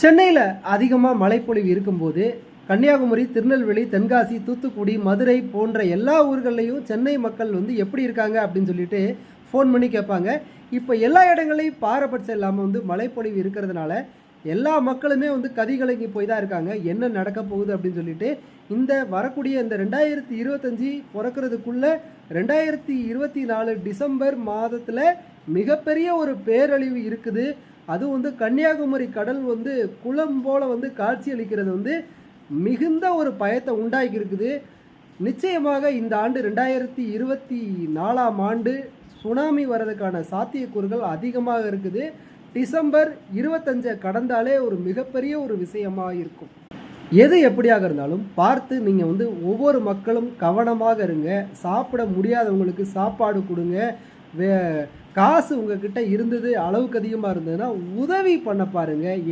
சென்னையில் அதிகமாக மழைப்பொழிவு இருக்கும்போது கன்னியாகுமரி திருநெல்வேலி தென்காசி தூத்துக்குடி மதுரை போன்ற எல்லா ஊர்கள்லையும் சென்னை மக்கள் வந்து எப்படி இருக்காங்க அப்படின்னு சொல்லிட்டு ஃபோன் பண்ணி கேட்பாங்க. இப்போ எல்லா இடங்களையும் பாரபட்சம் இல்லாமல் வந்து மழைப்பொழிவு இருக்கிறதுனால எல்லா மக்களுமே வந்து கதிகலங்கி போய் தான் இருக்காங்க. என்ன நடக்க போகுது அப்படின்னு சொல்லிட்டு இந்த வரக்கூடிய இந்த ரெண்டாயிரத்தி இருபத்தஞ்சி பிறக்கிறதுக்குள்ளே ரெண்டாயிரத்தி இருபத்தி நாலு டிசம்பர் மாதத்தில் மிகப்பெரிய ஒரு பேரழிவு இருக்குது. அதுவும் வந்து கன்னியாகுமரி கடல் வந்து குளம் போல் வந்து காட்சியளிக்கிறது வந்து மிகுந்த ஒரு பயத்தை உண்டாக்கி இருக்குது நிச்சயமாக இந்த ஆண்டு ரெண்டாயிரத்தி இருபத்தி நாலாம் ஆண்டு சுனாமி வர்றதுக்கான சாத்தியக்கூறுகள் அதிகமாக இருக்குது. டிசம்பர் இருபத்தஞ்சை கடந்தாலே ஒரு மிகப்பெரிய ஒரு விஷயமாக இருக்கும். எது எப்படியாக இருந்தாலும் பார்த்து நீங்கள் வந்து ஒவ்வொரு மக்களும் கவனமாக இருங்க. சாப்பிட முடியாதவங்களுக்கு சாப்பாடு கொடுங்க. வே காசு உங்ககிட்ட இருந்தது அளவுக்கு அதிகமாக இருந்ததுன்னா உதவி பண்ண பாருங்கள்